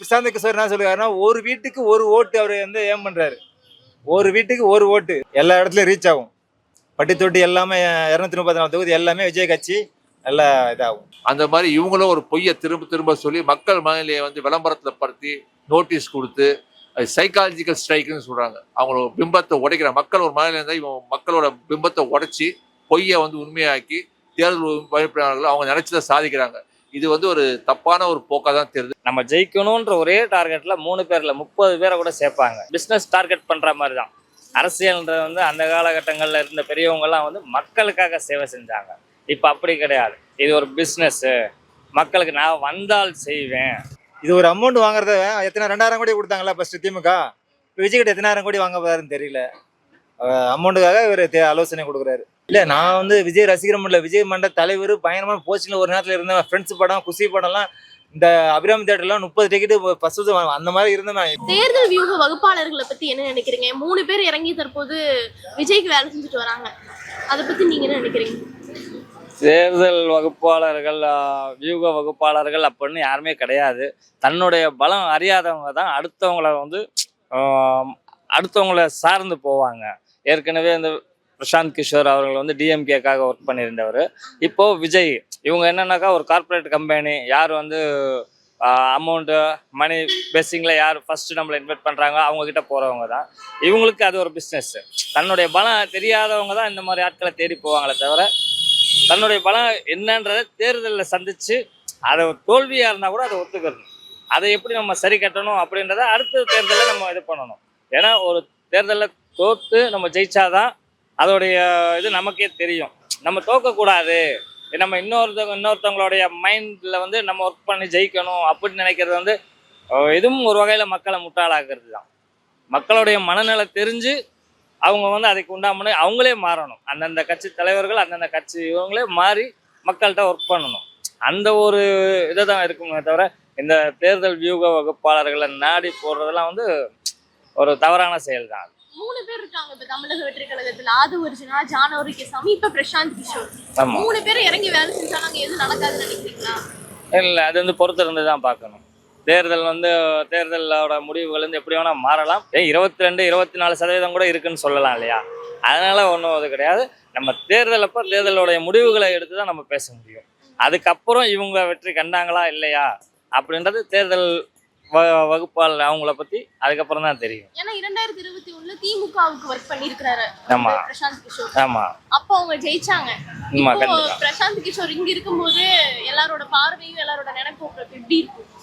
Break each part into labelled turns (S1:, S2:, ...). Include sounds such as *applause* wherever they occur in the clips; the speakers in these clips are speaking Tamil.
S1: பிரசாந்த் கிஷோர் என்ன சொல்லுவாருன்னா ஒரு வீட்டுக்கு ஒரு ஓட்டு அவர் வந்து ஏம் பண்றாரு. ஒரு வீட்டுக்கு ஒரு ஓட்டு. எல்லா இடத்துலையும் ரீச் ஆகும். பட்டி தொட்டி எல்லாமே இரநூத்தி முப்பத்தி நாலு தொகுதி எல்லாமே விஜய் கட்சி நல்லா இதாகும்.
S2: அந்த மாதிரி இவங்களும் ஒரு பொய்யை திரும்ப திரும்ப சொல்லி மக்கள் மனநிலையை வந்து விளம்பரத்தில் படுத்தி நோட்டீஸ் கொடுத்து சைக்காலஜிக்கல் ஸ்ட்ரைக்குன்னு சொல்கிறாங்க அவங்களோட பிம்பத்தை உடைக்கிற மக்கள் ஒரு மனநிலை இருந்தால் இவங்க மக்களோட பிம்பத்தை உடைச்சி பொய்யை வந்து உண்மையாக்கி தேர்தல் பயப்படார்கள் அவங்க நினச்சதை சாதிக்கிறாங்க. இது வந்து ஒரு தப்பான ஒரு போக்கா தான் தெரியுது.
S3: நம்ம ஜெயிக்கணுன்ற ஒரே டார்கெட்ல மூணு பேர்ல முப்பது பேரை கூட சேர்ப்பாங்க. பிஸ்னஸ் டார்கெட் பண்ற மாதிரி தான் அரசியல்ன்றது வந்து அந்த காலகட்டங்களில் இருந்த பெரியவங்கெல்லாம் வந்து மக்களுக்காக சேவை செஞ்சாங்க. இப்போ அப்படி கிடையாது. இது ஒரு பிஸ்னஸ் மக்களுக்கு நான் வந்தால் செய்வேன்.
S1: இது ஒரு அமௌண்ட் வாங்குறத எத்தனை ரெண்டாயிரம் கோடி கொடுத்தாங்களா ஃபர்ஸ்ட் திமுக? இப்போ விஜய் கிட்ட எத்தனாயிரம் கோடி வாங்க போறாருன்னு தெரியல. அமௌண்ட்டுக்காக இவர் ஆலோசனை கொடுக்குறாரு. இல்ல நான் வந்து விஜய் ரசிகர் மண்டல விஜய் மண்ட தலைவர் பயங்கரமான போஸ்டிங்ல ஒரு நேரத்துல இருந்தேன் ஃப்ரெண்ட்ஸ் படம் குசி படம்லாம் இந்த அபிராமி தேட்டர்லாம் முப்பது டிக்கெட் ஃபர்ஸ்ட் அந்த மாதிரி இருந்தேன் நான்.
S4: தேர்தல் வியூக வகுப்பாளர்களை பத்தி என்ன நினைக்கிறீங்க? மூணு பேர் இறங்கி தற்போது விஜய்க்கு வேலை செஞ்சுட்டு வராங்க. அதை பத்தி நீங்க என்ன நினைக்கிறீங்க?
S3: தேர்தல் வகுப்பாளர்கள் வியூக வகுப்பாளர்கள் அப்படின்னு யாருமே கிடையாது. தன்னுடைய பலம் அறியாதவங்க தான் அடுத்தவங்கள வந்து ஆஹ், அடுத்தவங்கள சார்ந்து போவாங்க. ஏற்கனவே இந்த பிரசாந்த் கிஷோர் அவர்கள் வந்து டிஎம்கேக்காக ஒர்க் பண்ணியிருந்தவர். இப்போ விஜய் இவங்க என்னன்னாக்கா ஒரு கார்ப்பரேட் கம்பெனி யார் வந்து அமௌண்ட்டு மணி பேசிங்கில் யார் ஃபர்ஸ்ட் நம்மளை இன்வைட் பண்ணுறாங்க அவங்க கிட்ட போகிறவங்க தான். இவங்களுக்கு அது ஒரு பிஸ்னஸ்ஸு தன்னுடைய பலம் தெரியாதவங்க தான் இந்த மாதிரி ஆட்களை தேடி போவாங்களே தவிர தன்னுடைய பலம் என்னன்றதை தேர்தலில் சந்தித்து அதை தோல்வியாக இருந்தால் கூட அதை ஒத்துக்கிறது அதை எப்படி நம்ம சரி கட்டணும் அப்படின்றத அடுத்த தேர்தலில் நம்ம இது பண்ணணும். ஏன்னா ஒரு தேர்தலில் தோற்று நம்ம ஜெயிச்சாதான் அதோடைய இது நமக்கே தெரியும். நம்ம தோக்கக்கூடாது. நம்ம இன்னொருத்தவங்க இன்னொருத்தவங்களுடைய மைண்டில் வந்து நம்ம ஒர்க் பண்ணி ஜெயிக்கணும் அப்படின்னு நினைக்கிறது வந்து எதுவும் இதுவும் ஒரு வகையில் மக்களை முட்டாளாக்குறது தான் மக்களுடைய மனநிலை தெரிஞ்சு அவங்க வந்து அதுக்கு உண்டாமனு அவங்களே மாறணும். அந்தந்த கட்சி தலைவர்கள் அந்தந்த கட்சி இவங்களே மாறி மக்கள்கிட்ட ஒர்க் பண்ணணும். அந்த ஒரு இதை தான் இருக்குமே தவிர இந்த தேர்தல் வியூக வகுப்பாளர்களை நாடி போடுறதெல்லாம் வந்து ஒரு தவறான செயல் தான்
S4: மூணு பேர் இருக்காங்க இப்ப தமிழக வெற்றி கழகத்துல. ஆது ஒரிஜினா ஜானவரி கேசாமி இப்ப பிரசாந்த் கிஷோர். மூணு பேர் இறங்கி வேலை செஞ்சா நாங்க எதுவும் நடக்காதுன்னு நினைக்கிறீங்களா?
S3: இல்லை அது வந்து பொறுத்து இருந்து தான் பார்க்கணும். தேர்தல் வந்து தேர்தலோட முடிவுகள் வந்து எப்படி வேணால் மாறலாம். இருபத்தி ரெண்டு இருபத்தி நாலு சதவீதம் கூட இருக்குன்னு சொல்லலாம் இல்லையா? அதனால ஒன்றும் அது கிடையாது. நம்ம தேர்தல் அப்போ தேர்தலோடைய முடிவுகளை எடுத்து தான் நம்ம பேச முடியும். அதுக்கப்புறம் இவங்க வெற்றி கண்டாங்களா இல்லையா? அப்படின்றது தேர்தல் வ வகுப்பாளர் அவங்கள பற்றி அதுக்கப்புறம் தான் தெரியும்.
S4: ஏன்னா இரண்டாயிரத்தி இருபத்தி ஒண்ணுல திமுகவுக்கு ஒர்க் பண்ணிருக்கிறாரு
S3: ஆமா.
S4: பிரசாந்த் கிஷோர்.
S3: ஆமாம்
S4: அப்போ அவங்க ஜெயிச்சாங்க. பிரசாந்த் கிஷோர் இங்க இருக்கும்போது எல்லாரோட பார்வையும் எல்லாரோட நினைப்போக்கு எப்படி இருக்கும்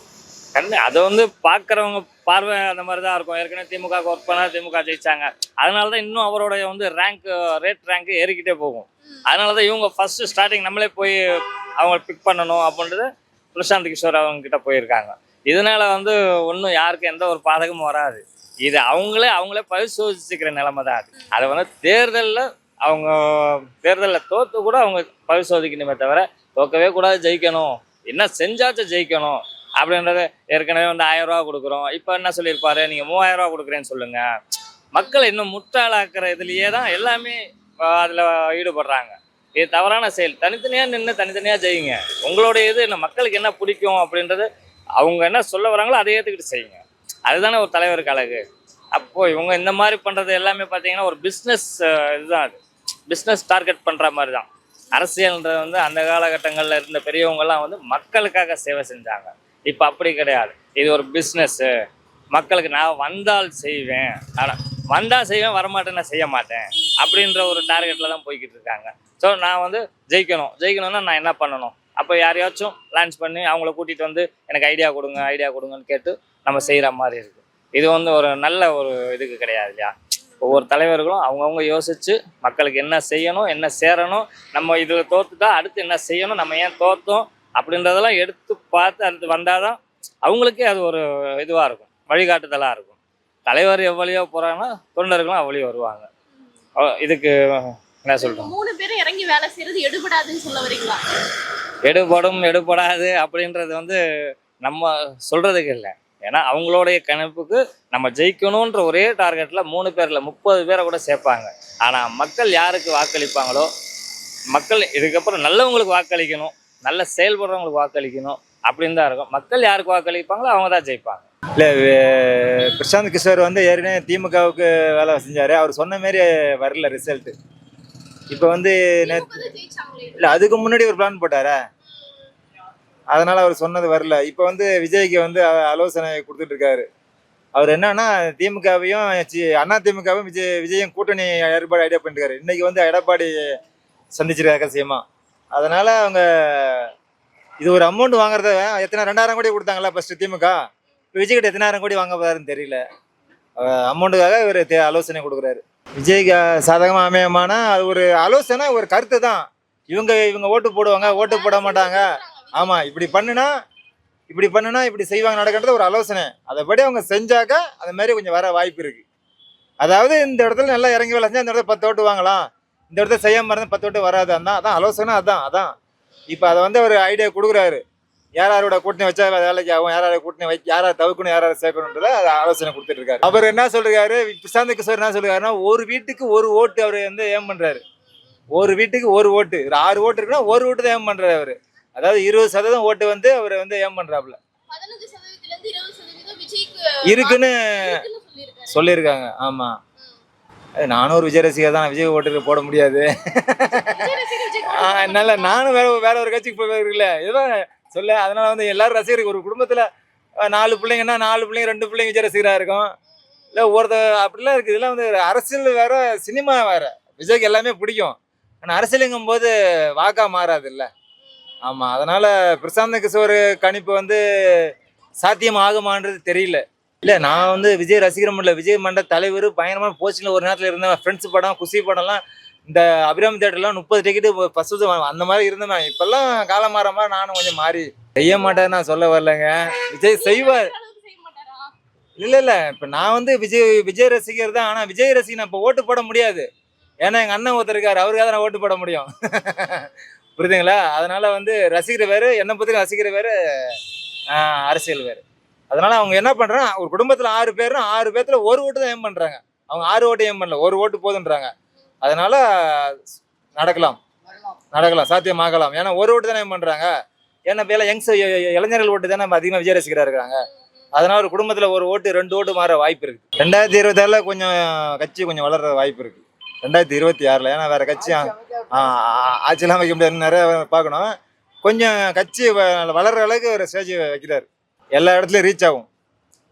S3: கண்டு அதை வந்து பார்க்குறவங்க பார்வை அந்த மாதிரி தான் இருக்கும். ஏற்கனவே திமுக ஒர்க் பண்ணா திமுக ஜெயிச்சாங்க. அதனால தான் இன்னும் அவருடைய வந்து ரேங்க் ரேட் ரேங்க் ஏறிக்கிட்டே போகும். அதனால தான் இவங்க ஃபர்ஸ்ட் ஸ்டார்டிங் நம்மளே போய் அவங்க பிக் பண்ணணும் அப்படின்றது பிரசாந்த் கிஷோர் அவங்க கிட்ட போயிருக்காங்க. இதனால் வந்து ஒன்றும் யாருக்கும் எந்த ஒரு பாதகமும் வராது. இது அவங்களே அவங்களே பரிசோதிச்சுக்கிற நிலைமை தான் அது. அதை வந்து தேர்தலில் அவங்க தேர்தலில் தோற்று கூட அவங்க பரிசோதிக்கணுமே தவிர தோக்கவே கூடாது ஜெயிக்கணும். என்ன செஞ்சாச்சும் ஜெயிக்கணும். அப்படின்றத ஏற்கனவே வந்து ஆயிரம் ரூபா கொடுக்குறோம். இப்போ என்ன சொல்லியிருப்பாரு? நீங்கள் மூவாயிரம் ரூபா கொடுக்குறேன்னு சொல்லுங்கள் மக்களை இன்னும் முட்டாளாக்குற இதுலையே தான் எல்லாமே அதில் ஈடுபடுறாங்க. இது தவறான செயல். தனித்தனியாக நின்று தனித்தனியாக ஜெயிங்க. உங்களுடைய இது என்ன? மக்களுக்கு என்ன பிடிக்கும் அப்படின்றது அவங்க என்ன சொல்ல வராங்களோ அதை ஏற்றுக்கிட்டு செய்யுங்க. அதுதானே ஒரு தலைவருக்கு அழகு. அப்போது இவங்க இந்த மாதிரி பண்ணுறது எல்லாமே பார்த்தீங்கன்னா ஒரு பிஸ்னஸ் இதுதான் அது. பிஸ்னஸ் டார்கெட் பண்ணுற மாதிரி தான் அரசியல்ன்றது வந்து அந்த காலகட்டங்களில் இருந்த பெரியவங்கெல்லாம் வந்து மக்களுக்காக சேவை செஞ்சாங்க. இப்போ அப்படி கிடையாது. இது ஒரு பிஸ்னஸ்ஸு மக்களுக்கு நான் வந்தால் செய்வேன். ஆனால் வந்தால் செய்வேன் வரமாட்டேன் நான் செய்ய மாட்டேன். அப்படின்ற ஒரு டார்கெட்டில் தான் போய்கிட்டு இருக்காங்க. ஸோ நான் வந்து ஜெயிக்கணும். ஜெயிக்கணும்னா நான் என்ன பண்ணணும்? அப்போ யாரையாச்சும் லான்ச் பண்ணி அவங்கள கூட்டிகிட்டு வந்து எனக்கு ஐடியா கொடுங்க ஐடியா கொடுங்கன்னு கேட்டு நம்ம செய்கிற மாதிரி இருக்குது இது வந்து ஒரு நல்ல ஒரு இதுக்கு கிடையாது இல்லையா? ஒவ்வொரு தலைவர்களும் அவங்கவுங்க யோசிச்சு மக்களுக்கு என்ன செய்யணும் என்ன சேரணும் நம்ம இதில் தோத்துட்டா அடுத்து என்ன செய்யணும் நம்ம ஏன் தோத்தோம் அப்படின்றதெல்லாம் எடுத்து பார்த்து அடுத்து வந்தால் தான் அவங்களுக்கே அது ஒரு இதுவாக இருக்கும் வழிகாட்டுதலாக இருக்கும். தலைவர் எவ்வளியோ போகிறாங்கன்னா தொண்டர்களும் அவ்வளியோ வருவாங்க. இதுக்கு என்ன சொல்கிறோம்
S4: மூணு பேரும் இறங்கி வேலை செய்யறது எடுபடாதுன்னு சொல்ல வரீங்களா?
S3: எடுபடும் எடுபடாது அப்படின்றது வந்து நம்ம சொல்கிறதுக்கு இல்லை. ஏன்னா அவங்களுடைய கணிப்புக்கு நம்ம ஜெயிக்கணுன்ற ஒரே டார்கெட்டில் மூணு பேரில் முப்பது பேரை கூட சேர்ப்பாங்க. ஆனால் மக்கள் யாருக்கு வாக்களிப்பாங்களோ மக்கள் இதுக்கப்புறம் நல்லவங்களுக்கு வாக்களிக்கணும் நல்ல செயல்படுறவங்களுக்கு வாக்களிக்கணும் அப்படின்னு தான் இருக்கும். மக்கள் யாருக்கு வாக்களிப்பாங்களோ அவங்க தான் ஜெயிப்பாங்க.
S1: இல்லை பிரசாந்த் கிஷோர் வந்து ஏற்கனவே திமுகவுக்கு வேலை செஞ்சார். அவர் சொன்ன மாரி வரல ரிசல்ட்டு இப்போ வந்து இல்லை அதுக்கு முன்னாடி ஒரு பிளான் போட்டாரா? அதனால அவர் சொன்னது வரல. இப்போ வந்து விஜய்க்கு வந்து ஆலோசனை கொடுத்துட்டு இருக்காரு. அவர் என்னன்னா திமுகவையும் அண்ணா திமுகவும் விஜய் விஜயும் கூட்டணி ஏற்பாடு ஐடியா பண்ணிருக்காரு. இன்னைக்கு வந்து எடப்பாடி சந்திச்சிருக்காரு ரகசியமா அதனால அவங்க இது ஒரு அமௌண்ட் வாங்குறத எத்தனை ரெண்டாயிரம் கோடி கொடுத்தாங்களா ஃபர்ஸ்ட் திமுக? இப்போ விஜய்கிட்ட எத்தனாயிரம் கோடி வாங்க போறாருன்னு தெரியல. அமௌண்ட்டுக்காக இவர் ஆலோசனை கொடுக்குறாரு. விஜய்க்கு சாதகமாக அமையமானா அது ஒரு ஆலோசனை ஒரு கருத்து தான். இவங்க இவங்க ஓட்டு போடுவாங்க ஓட்டு போட மாட்டாங்க. ஆமாம் இப்படி பண்ணுனா இப்படி பண்ணுனா இப்படி செய்வாங்க நடக்கின்றது ஒரு ஆலோசனை. அதைப்படி அவங்க செஞ்சாக்க அது மாதிரி கொஞ்சம் வர வாய்ப்பு இருக்குது அதாவது இந்த இடத்துல நல்லா இறங்கி வேலை செஞ்சால் இந்த இடத்துல பத்து ஓட்டு வாங்கலாம். இந்த இடத்துல செய்யாமல் இருந்தால் பத்து ஓட்டு வராது. அதான் அதான் ஆலோசனை அதான் அதான். இப்போ அதை வந்து ஒரு ஐடியா கொடுக்குறாரு. யார் யாரோட கூட்டணி வச்சா வேலைக்கு ஆகும் யார் யாரோட கூட்டணி வை யார் யார் தவிர்க்கணும் யார் யார் சேர்க்கணுன்றத ஆலோசனை கொடுத்துட்டு இருக்காரு அவர் என்ன சொல்றாரு பிரசாந்த் கிஷோர் என்ன சொல்றாருன்னா ஒரு வீட்டுக்கு ஒரு ஓட்டு அவர் வந்து ஏம் பண்றாரு. ஒரு வீட்டுக்கு ஒரு ஓட்டு ஒரு ஆறு ஓட்டு இருக்குன்னா ஒரு ஓட்டு தான் ஏம் பண்றாரு அவரு. அதாவது இருபது சதவீதம் ஓட்டு வந்து அவர் வந்து ஏம் பண்றாப்புல. இருக்குன்னு சொல்லியிருக்காங்க ஆமா. நானும் ஒரு விஜய் ரசிகர் தான் விஜய் ஓட்டு போட முடியாது. என்னால நானும் வேற வேற ஒரு கட்சிக்கு போயிருக்கல ஏதோ சொல்ல அதனால வந்து எல்லாரும் ரசிகர் ஒரு குடும்பத்தில் நாலு பிள்ளைங்கன்னா நாலு பிள்ளைங்க ரெண்டு பிள்ளைங்க விஜய் ரசிகராக இருக்கும். இல்லை ஒருத்த அப்படிலாம் இருக்குது இதெல்லாம் வந்து அரசியல் வேறு சினிமா வேறு. விஜய்க்கு எல்லாமே பிடிக்கும். ஆனால் அரசியலுங்கும் போது வாக்கா மாறாது இல்லை ஆமாம் அதனால் பிரசாந்த் கிஷோர் கணிப்பு வந்து சாத்தியம் ஆகுமான்றது தெரியல. இல்லை நான் வந்து விஜய் ரசிகர் மண்டல விஜய் மண்ட தலைவர் பயங்கரமான போஸ்டிங்கில் ஒரு நேரத்தில் இருந்தேன் ஃப்ரெண்ட்ஸ் படம் குஷி படம்லாம் இந்த அபிராமி தேட்டர்லாம் முப்பது டிக்கெட்டு ஃபர்ஸ்ட் அந்த மாதிரி இருந்தேன் இப்பெல்லாம் காலம் மாற மாதிரி நானும் கொஞ்சம் மாறி செய்ய மாட்டேன்னு நான் சொல்ல வரலங்க. விஜய் செய்வார். இல்லை இல்லை இப்போ நான் வந்து விஜய் விஜய் ரசிகர் தான். ஆனால் விஜய் ரசிகர் இப்போ ஓட்டு போட முடியாது. ஏன்னா எங்கள் அண்ணன் ஒருத்தர் இருக்கார். அவருக்காக நான் ஓட்டு போட முடியும். *laughs* புரியுதுங்களா? அதனால் வந்து ரசிகர் வேறு என்னை பற்றி ரசிகர் வேறு அரசியல் வேறு. அதனால் அவங்க என்ன பண்ணுறாங்க ஒரு குடும்பத்தில் ஆறு பேரும் ஆறு பேர்த்தில் ஒரு ஓட்டு தான் ஏம் பண்ணுறாங்க அவங்க ஆறு ஓட்டு ஏம் பண்ணல. ஒரு ஓட்டு போதுன்றாங்க. அதனால நடக்கலாம். நடக்கலாம். சாத்தியமாகலாம். ஏன்னா ஒரு ஓட்டு தானே பண்றாங்க. ஏன்னா இப்ப எல்லாம் யங்ஸ் இளைஞர்கள் ஓட்டு தானே நம்ம அதிகமாக விஜய் ரசிகரா இருக்காங்க அதனால ஒரு குடும்பத்துல ஒரு ஓட்டு ரெண்டு ஓட்டு மாற வாய்ப்பு இருக்கு. ரெண்டாயிரத்தி இருபத்தாறுல கொஞ்சம் கட்சி கொஞ்சம் வளர்ற வாய்ப்பு இருக்கு. ரெண்டாயிரத்தி இருபத்தி ஆறுல ஏன்னா வேற கட்சி ஆட்சியெல்லாம் வைக்க முடியாது நிறைய பார்க்கணும். கொஞ்சம் கட்சி வளர்ற அளவுக்கு ஒரு ஸ்டேஜ் வைக்கிறாரு. எல்லா இடத்துலயும் ரீச் ஆகும்.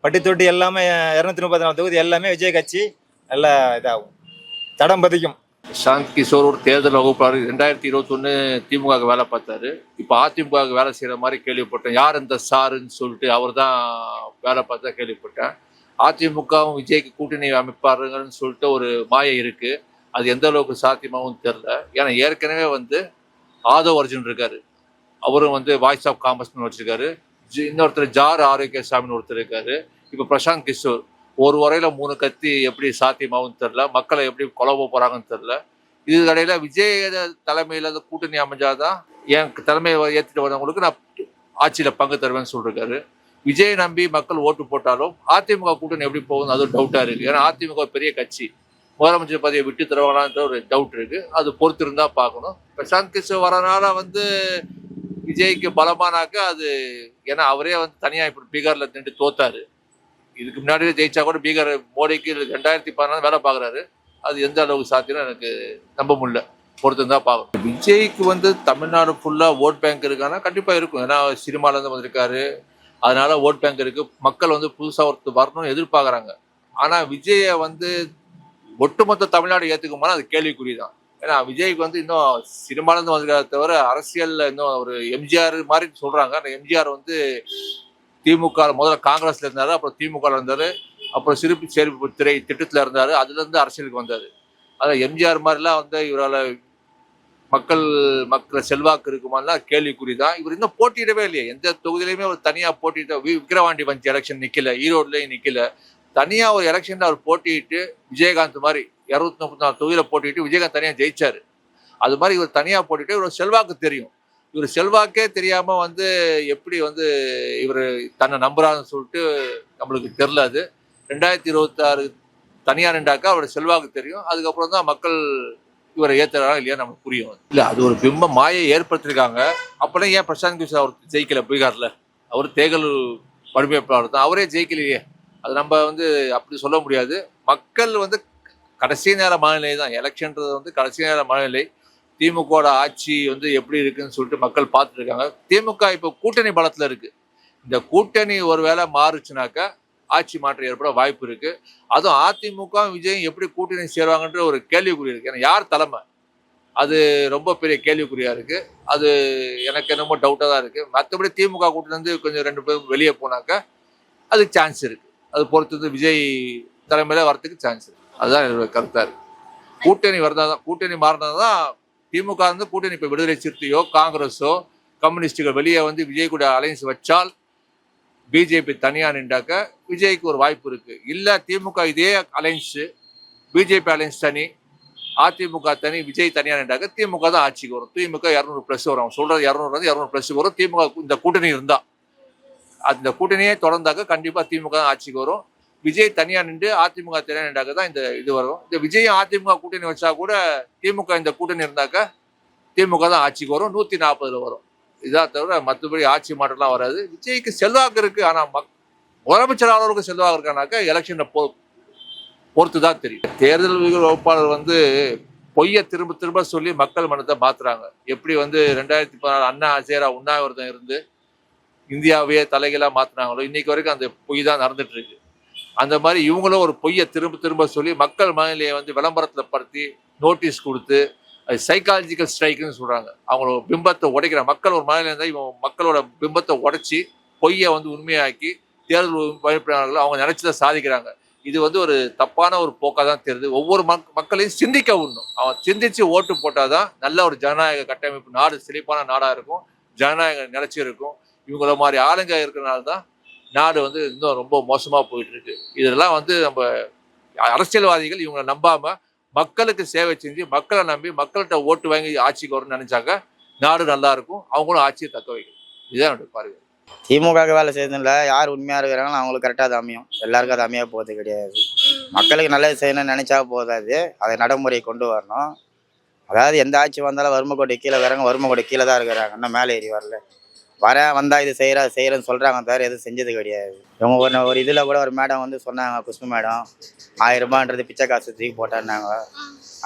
S1: பட்டி தொட்டி எல்லாமே இரநூத்தி முப்பத்தி நாலு தொகுதி எல்லாமே விஜய் கட்சி நல்லா இதாகும். தடம் பதிக்கும்
S2: சாந்த் கிஷோர் ஒரு தேர்தல் வகுப்பாளர். ரெண்டாயிரத்தி இருபத்தொன்னு திமுக வேலை பார்த்தாரு. இப்போ அதிமுக வேலை செய்யற மாதிரி கேள்விப்பட்டேன். யார் இந்த சாருன்னு சொல்லிட்டு அவர் தான் வேலை பார்த்தா கேள்விப்பட்டேன். அதிமுகவும் விஜய்க்கு கூட்டணி அமைப்பாருங்கன்னு சொல்லிட்டு ஒரு மாயை இருக்கு. அது எந்த அளவுக்கு சாத்தியமாகவும் தெரில ஏன்னா ஏற்கனவே வந்து ஆதவ் அர்ஜுன் இருக்காரு. அவரும் வந்து வாய்ஸ் ஆஃப் காமர்ஸ்னு வச்சிருக்காரு ஜி- இன்னொருத்தர் ஜார் ஆரோக்கியசாமின்னு ஒருத்தர் இருக்காரு. இப்போ பிரசாந்த் கிஷோர் ஒரு வரையில் மூணு கத்தி எப்படி சாத்தியமாகும் தெரில மக்களை எப்படி கொலவ போகிறாங்கன்னு தெரில இது கடையில் விஜய் தலைமையில் அந்த கூட்டணி அமைஞ்சாதான் என் தலைமையை ஏற்றிட்டு வரவங்களுக்கு நான் ஆட்சியில் பங்கு தருவேன்னு சொல்லியிருக்காரு விஜய் நம்பி மக்கள் ஓட்டு போட்டாலும் அதிமுக கூட்டணி எப்படி போகுதுன்னு அதுவும் டவுட்டாக இருக்குது ஏன்னா அதிமுக பெரிய கட்சி. முதலமைச்சர் பதவியை விட்டு தருவாங்களான்ற ஒரு டவுட் இருக்குது அது பொறுத்து பார்க்கணும். பிரசாந்த் கிஷோர் வரனால வந்து விஜய்க்கு பலமானாக்க அது ஏன்னா அவரே வந்து தனியாக இப்படி பீகாரில் நின்று தோத்தாரு. இதுக்கு முன்னாடியே ஜெயிச்சா கூட பீகார் மோடிக்கு ரெண்டாயிரத்தி பதினாலு வேலை பார்க்குறாரு. அது எந்த அளவுக்கு சாத்தியம் எனக்கு நம்ப முடியல. பொறுத்து தான் பார்க்கணும் விஜய்க்கு வந்து தமிழ்நாடு ஃபுல்லாக ஓட் பேங்க் இருக்கான்னா கண்டிப்பாக இருக்கும். ஏன்னா சினிமாலேருந்து வந்திருக்காரு. அதனால ஓட் பேங்க் இருக்குது மக்கள் வந்து புதுசாக ஒருத்தர் வரணும்னு எதிர்பார்க்குறாங்க. ஆனால் விஜயை வந்து ஒட்டுமொத்த தமிழ்நாடு ஏற்றுக்குமானா அது கேள்விக்குறி தான் ஏன்னா விஜய்க்கு வந்து இன்னும் சினிமாலேருந்து வந்திருக்காரு தவிர அரசியலில் இன்னும் ஒரு எம்ஜிஆர் மாதிரி சொல்கிறாங்க அந்த எம்ஜிஆர் வந்து திமுக முதல்ல காங்கிரஸ்ல இருந்தார் அப்புறம் திமுக இருந்தார் அப்புறம் சிறுப்பு சேர்ப்பு திரை திட்டத்தில் இருந்தார் அதுலேருந்து அரசியலுக்கு வந்தார். அதான் எம்ஜிஆர் மாதிரிலாம் வந்து இவரால் மக்கள் மக்கள் செல்வாக்கு இருக்குமாலாம் கேள்விக்குறி தான் இவர் இன்னும் போட்டியிடவே இல்லையே. எந்த தொகுதியிலையுமே அவர் தனியாக போட்டியிட்ட வி- விக்கிரவாண்டி வந்து எலெக்ஷன் நிற்கல ஈரோட்லேயும் நிற்கல தனியாக ஒரு எலெக்ஷனில் அவர் போட்டியிட்டு விஜயகாந்த் மாதிரி இரநூத்தி முப்பத்தி நாலு தொகுதியில் போட்டிட்டு விஜயகாந்த் தனியாக ஜெயிச்சாரு. அது மாதிரி இவர் தனியாக போட்டிட்டு இவர் செல்வாக்கு தெரியும். இவர் செல்வாக்கே தெரியாம வந்து எப்படி வந்து இவர் தன்னை நம்புறான்னு சொல்லிட்டு நம்மளுக்கு தெரில அது. ரெண்டாயிரத்தி இருபத்தாறு தனியார் நின்றாக்கா அவரோட செல்வாக்கு தெரியும். அதுக்கப்புறம் தான் மக்கள் இவரை ஏத்துறாங்க இல்லையா நமக்கு புரியும் இல்ல அது ஒரு பிம்ப மாயை ஏற்படுத்திருக்காங்க அப்பெல்லாம் ஏன் பிரசாந்த் கிஷோர் அவர் ஜெயிக்கல பீகார்ல? அவர் தேகல் வடிவமைப்பாளர் தான். அவரே ஜெயிக்கலையே. அது நம்ம வந்து அப்படி சொல்ல முடியாது. மக்கள் வந்து கடைசி நேர மனநிலை தான். எலெக்ஷன்றது வந்து கடைசி நேர மனநிலை திமுகவோட ஆட்சி வந்து எப்படி இருக்குன்னு சொல்லிட்டு மக்கள் பார்த்துருக்காங்க திமுக இப்போ கூட்டணி பலத்தில் இருக்குது இந்த கூட்டணி ஒருவேளை மாறுச்சுனாக்கா ஆட்சி மாற்றம் ஏற்பட வாய்ப்பு இருக்குது அதுவும் அதிமுக விஜயம் எப்படி கூட்டணி சேருவாங்கன்ற ஒரு கேள்விக்குறி இருக்குது ஏன்னா யார் தலைமை? அது ரொம்ப பெரிய கேள்விக்குறியாக இருக்குது அது எனக்கு என்னமோ டவுட்டாக தான் இருக்குது மற்றபடி திமுக கூட்டணி வந்து கொஞ்சம் ரெண்டு பேரும் வெளியே போனாக்கா அதுக்கு சான்ஸ் இருக்குது அது பொறுத்து வந்து விஜய் தலைமையில் வரதுக்கு சான்ஸ் இருக்குது அதுதான் என்னோட கருத்தாக இருக்குது கூட்டணி வரதான் தான் கூட்டணி மாறினா தான் திமுக வந்து கூட்டணி இப்போ விடுதலை சிறுத்தையோ காங்கிரஸோ கம்யூனிஸ்டுகள் வெளியே வந்து விஜய் கூட அலைன்ஸ் வச்சால் பிஜேபி தனியாக நின்றாக்க விஜய்க்கு ஒரு வாய்ப்பு இருக்குது இல்லை திமுக இதே அலைன்ஸு பிஜேபி அலைன்ஸ் தனி அதிமுக தனி விஜய் தனியாக நின்றாக்க திமுக தான் ஆட்சிக்கு வரும். திமுக இரநூறு ப்ளஸ் வரும். அவன் சொல்றது இரநூறு வந்து இரநூறு ப்ளஸ் வரும். திமுக இந்த கூட்டணி இருந்தால் அந்த கூட்டணியே தொடர்ந்தாக்க கண்டிப்பாக திமுக தான் ஆட்சிக்கு வரும். விஜய் தனியாக நின்று அதிமுக தனியாக நின்றாக்க தான் இந்த இது வரும். இந்த விஜயும் அதிமுக கூட்டணி வச்சா கூட திமுக இந்த கூட்டணி இருந்தாக்க திமுக தான் ஆட்சிக்கு வரும். நூற்றி நாற்பதில் வரும். இதாக தவிர மற்றபடி ஆட்சி மாற்றம்லாம் வராது. விஜய்க்கு செல்வாக்கு இருக்குது ஆனால் மக் முதலமைச்சர் அளவுக்கு செல்வாக்கு இருக்கானாக்கா எலெக்ஷனை பொ பொறுத்து தான் தெரியும். தேர்தல் வகுப்பாளர் வந்து பொய்யை திரும்ப திரும்ப சொல்லி மக்கள் மனத்தை மாத்துறாங்க. எப்படி வந்து ரெண்டாயிரத்தி பதினாலு அண்ணா அசேரா உண்ணாவிரதம் இருந்து இந்தியாவையே தலைகளாக மாத்துனாங்களோ இன்னைக்கு வரைக்கும் அந்த பொய் தான் நடந்துட்டு இருக்கு. அந்த மாதிரி இவங்களும் ஒரு பொய்யை திரும்ப திரும்ப சொல்லி மக்கள் மனநிலையை வந்து விளம்பரத்தில் படுத்தி நோட்டீஸ் கொடுத்து அது சைக்காலஜிக்கல் ஸ்ட்ரைக்குன்னு சொல்கிறாங்க அவங்களோட பிம்பத்தை உடைக்கிற மக்கள் ஒரு மனநிலை இருந்தால் இவன் மக்களோட பிம்பத்தை உடைச்சி பொய்யை வந்து உண்மையாக்கி தேர்தல் வழிபடாளர்கள் அவங்க நினச்சதை சாதிக்கிறாங்க. இது வந்து ஒரு தப்பான ஒரு போக்காக தான் தெரியுது. ஒவ்வொரு மக் மக்களையும் சிந்திக்க விடணும் அவன் சிந்தித்து ஓட்டு போட்டால் தான் நல்ல ஒரு ஜனநாயக கட்டமைப்பு நாடு செழிப்பான நாடாக இருக்கும். ஜனநாயகம் நிலைச்சி இருக்கும். இவங்கள மாதிரி ஆளுங்க இருக்கிறனால தான் நாடு வந்து இன்னும் ரொம்ப மோசமாக போயிட்டு இருக்கு இதெல்லாம் வந்து நம்ம அரசியல்வாதிகள் இவங்களை நம்பாமல் மக்களுக்கு சேவை செஞ்சு மக்களை நம்பி மக்கள்கிட்ட ஓட்டு வாங்கி ஆட்சிக்கு வரும்னு நினச்சாக்க நாடு நல்லா இருக்கும். அவங்களும் ஆட்சியை தக்க வைக்கணும். இதுதான் என்னுடைய பார்வை.
S5: திமுகவுக்கு வேலை செய்யறதில்ல யார் உண்மையாக இருக்கிறாங்களோ அவங்களுக்கு கரெக்டாக அது அமையும். எல்லாருக்கும் அது அமைய போகிறது கிடையாது. மக்களுக்கு நல்லது செய்யணும்னு நினச்சா போதாது. அதை நடைமுறை கொண்டு வரணும். அதாவது எந்த ஆட்சி வந்தாலும் வறுமை கோட்டை கீழே வராங்க வறுமை கோட்டை கீழே தான் இருக்கிறாங்க. இன்னும் மேலே ஏறி வரல. வரேன் வந்தா இது செய்கிறா செய்கிறேன்னு சொல்கிறாங்க தவிர எதுவும் செஞ்சது கிடையாது. இவங்க ஒரு ஒரு இதில் கூட ஒரு மேடம் வந்து சொன்னாங்க குஷ்பு மேடம் ஆயிரம் ரூபான்றது பிச்சை காசு தூக்கி போட்டான்னாங்க.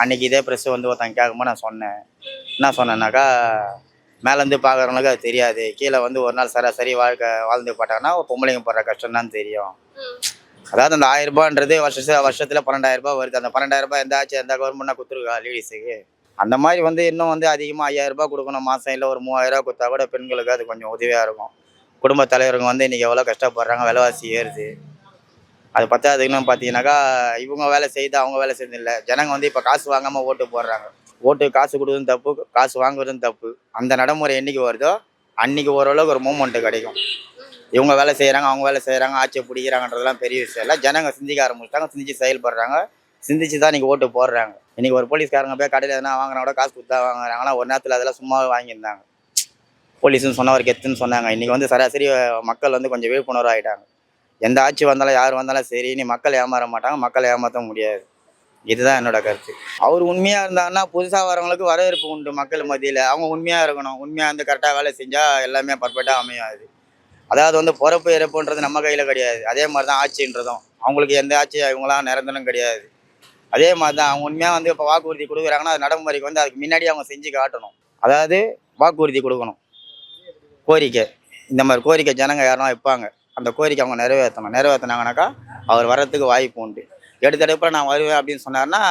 S5: அன்னைக்கு இதே ப்ரெஸ் வந்து ஒருத்தன் கேட்கும்போது நான் சொன்னேன். என்ன சொன்னேன்னாக்கா மேலேருந்து பார்க்குறவங்களுக்கு அது தெரியாது. கீழே வந்து ஒரு நாள் சராசரி வாழ்க்கை வாழ்ந்து போட்டாங்கன்னா பொம்பளைங்க போடுற கஷ்டம் தான் தெரியும். அதாவது அந்த ஆயிரம் ரூபான்றது வருஷ வருஷத்துல பன்னெண்டாயிரம் ரூபாய் வருது. அந்த பன்னெண்டாயிரம் ரூபாய் எந்த ஆச்சு எந்த கவர்மெண்ட்னா கொடுத்துருக்கா லேடிஸுக்கு அந்த மாதிரி வந்து இன்னும் வந்து அதிகமாக ஐயாயிரம் ரூபாய் கொடுக்கணும் மாதம் இல்லை ஒரு மூவாயிரம் கொடுத்தா கூட பெண்களுக்கு அது கொஞ்சம் உதவியாக இருக்கும். குடும்ப தலைவருங்க வந்து இன்றைக்கி எவ்வளோ கஷ்டப்படுறாங்க விலைவாசி ஏறுது. அது பத்தாததுன்னு பார்த்தீங்கன்னாக்கா இவங்க வேலை செய்து அவங்க வேலை செய்யறதில்லை ஜனங்க வந்து இப்போ காசு வாங்காமல் ஓட்டு போடுறாங்க. ஓட்டு காசு கொடுக்குறதும் தப்பு காசு வாங்குறதும் தப்பு. அந்த நடைமுறை என்றைக்கு வருதோ அன்றைக்கி ஓரளவுக்கு ஒரு மூமெண்ட்டு கிடைக்கும். இவங்க வேலை செய்கிறாங்க அவங்க வேலை செய்கிறாங்க ஆட்சியை பிடிக்கிறாங்கன்றதெல்லாம் பெரிய விஷயம் இல்லை. ஜனங்க சிந்திக்க ஆரம்பிச்சிட்டாங்க சிந்திச்சு செயல்படுறாங்க. சிந்திச்சு தான் இன்றைக்கி ஓட்டு போடுறாங்க. இன்றைக்கி ஒரு போலீஸ்காரங்க போய் கடையில் எதனா வாங்கினா கூட காசு கொடுத்தா வாங்குறாங்கன்னா ஒரு நேரத்தில் அதெல்லாம் சும்மாவே வாங்கியிருந்தாங்க. போலீஸ்னு சொன்ன ஒரு கெத்துன்னு சொன்னாங்க. இன்றைக்கி வந்து சராசரி மக்கள் வந்து கொஞ்சம் விழிப்புணர்வு ஆகிட்டாங்க எந்த ஆட்சி வந்தாலும் யார் வந்தாலும் சரி நீ மக்கள் ஏமாற மாட்டாங்க. மக்களை ஏமாற்ற முடியாது. இதுதான் என்னோட கருத்து. அவர் உண்மையாக இருந்தாங்கன்னா புதுசாக வரவங்களுக்கு வரவேற்பு உண்டு மக்கள் மத்தியில். அவங்க உண்மையாக இருக்கணும். உண்மையாக வந்து கரெக்டாக வேலை செஞ்சால் எல்லாமே பர்ஃபெக்டாக அமையாது. அதாவது வந்து பிறப்பு இறப்புன்றது நம்ம கையில் கிடையாது. அதே மாதிரி தான் ஆட்சின்றதும். அவங்களுக்கு எந்த ஆட்சி இவங்களாம் நிரந்தரம் கிடையாது. அதே மாதிரி தான் அவங்க உண்மையாக வந்து இப்போ வாக்குறுதி கொடுக்குறாங்கன்னா அது நடைமுறைக்கு வந்து அதுக்கு முன்னாடி அவங்க செஞ்சு காட்டணும். அதாவது வாக்குறுதி கொடுக்கணும். கோரிக்கை. இந்த மாதிரி கோரிக்கை ஜனங்க யாரும் வைப்பாங்க. அந்த கோரிக்கை அவங்க நிறைவேற்றணும். நிறைவேற்றினாங்கனாக்கா அவர் வர்றதுக்கு வாய்ப்பு உண்டு. எடுத்தடுப்பில் நான் வருவேன் அப்படின்னு சொன்னார்னா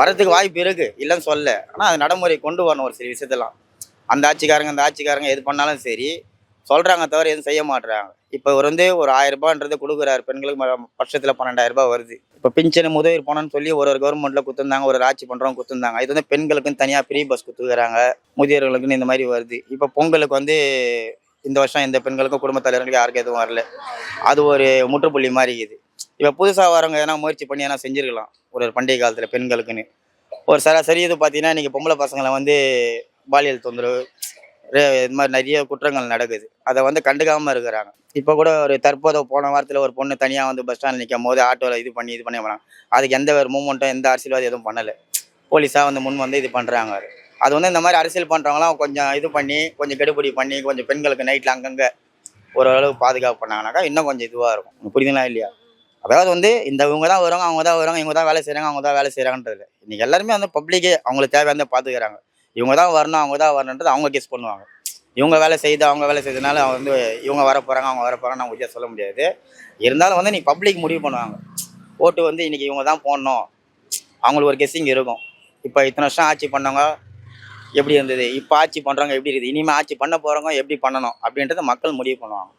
S5: வரத்துக்கு வாய்ப்பு இருக்கு. இல்லைன்னு சொல்ல ஆனால் அது நடைமுறை கொண்டு வரணும் ஒரு சில விஷயத்தெல்லாம். அந்த ஆட்சிக்காரங்க அந்த ஆட்சிக்காரங்க எது பண்ணாலும் சரி சொல்கிறாங்க தவிர எதுவும் செய்ய மாட்டுறாங்க இப்போ இவர் வந்து ஒரு ஆயிரரூபான்றது கொடுக்குறாரு. பெண்களுக்கு ம- பட்சத்தில் பன்னெண்டாயிரம் ரூபாய் வருது. இப்போ பிஞ்சனு முதவீர் போனோன்னு சொல்லி ஒரு ஒரு கவர்மெண்ட்டில் கொடுத்துருந்தாங்க ஒரு ராட்சி ஆட்சி பண்ணுறவங்க கொடுத்துருந்தாங்க இது வந்து பெண்களுக்குன்னு தனியாக ஃப்ரீ பஸ் கொடுத்துக்கிறாங்க முதியோர்களுக்குன்னு இந்த மாதிரி வருது. இப்போ பொங்கலுக்கு வந்து இந்த வருஷம் இந்த பெண்களுக்கும் குடும்ப தலைவர்களுக்கு யாருக்கும் எதுவும் வரல. அது ஒரு முற்றுப்புள்ளி மாதிரி இருக்குது. இப்போ புதுசாக வரவங்க எதனா முயற்சி பண்ணி எதனா செஞ்சுருக்கலாம். ஒரு ஒரு பண்டிகை காலத்தில் பெண்களுக்குன்னு. ஒரு சராசரி இது பார்த்தீங்கன்னா இன்றைக்கி பொம்பளை பசங்களை வந்து பாலியல் தொந்தரவு இது மாதிரி நிறைய குற்றங்கள் நடக்குது. அதை வந்து கண்டுக்காமல் இருக்கிறாங்க. இப்போ கூட ஒரு தற்போது போன வாரத்தில் ஒரு பொண்ணு தனியாக வந்து பஸ் ஸ்டாண்டில் நிற்கும் போது ஆட்டோவில் இது பண்ணி இது பண்ணி போனாங்க. அதுக்கு எந்த ஒரு மூமெண்ட்டும் எந்த அரசியல்வாதி எதுவும் பண்ணலை. போலீஸாக வந்து முன் வந்து இது பண்ணுறாங்க அது வந்து இந்த மாதிரி அரசியல் பண்ணுறவங்களாம் கொஞ்சம் இது பண்ணி கொஞ்சம் கெடுபிடி பண்ணி கொஞ்சம் பெண்களுக்கு நைட்டில் அங்கங்கே ஓரளவு பாதுகாப்பு பண்ணாங்கனாக்கா இன்னும் கொஞ்சம் இதுவாக இருக்கும். புரியுதுங்களா இல்லையா? அதாவது வந்து இந்த இவங்க தான் வருவாங்க அவங்க தான் வருவாங்க இவங்க தான் வேலை செய்கிறாங்க அவங்க தான் வேலை செய்கிறாங்கன்றது இன்றைக்கி எல்லாருமே வந்து பப்ளிக்கே அவங்களுக்கு தேவையானதை பார்த்துக்கிறாங்க. இவங்க தான் வரணும் அவங்க தான் வரணுன்றது அவங்க கெஸ் பண்ணுவாங்க. இவங்க வேலை செய்து அவங்க வேலை செய்ததுனால அவங்க வந்து இவங்க வர போகிறாங்க அவங்க வர போகிறாங்க நான் உறுதியாக சொல்ல முடியாது. இருந்தாலும் வந்து நீ பப்ளிக் முடிவு பண்ணுவாங்க. ஓட்டு வந்து இன்னைக்கு இவங்க தான் போடணும். அவங்களுக்கு ஒரு கெஸ்ஸிங் இருக்கும். இப்போ இத்தனை வருஷம் ஆட்சி பண்ணவங்க எப்படி இருந்தது? இப்போ ஆட்சி பண்ணுறவங்க எப்படி இருக்குது? இனிமேல் ஆட்சி பண்ண போகிறவங்க எப்படி பண்ணணும்? அப்படின்றத மக்கள் முடிவு பண்ணுவாங்க.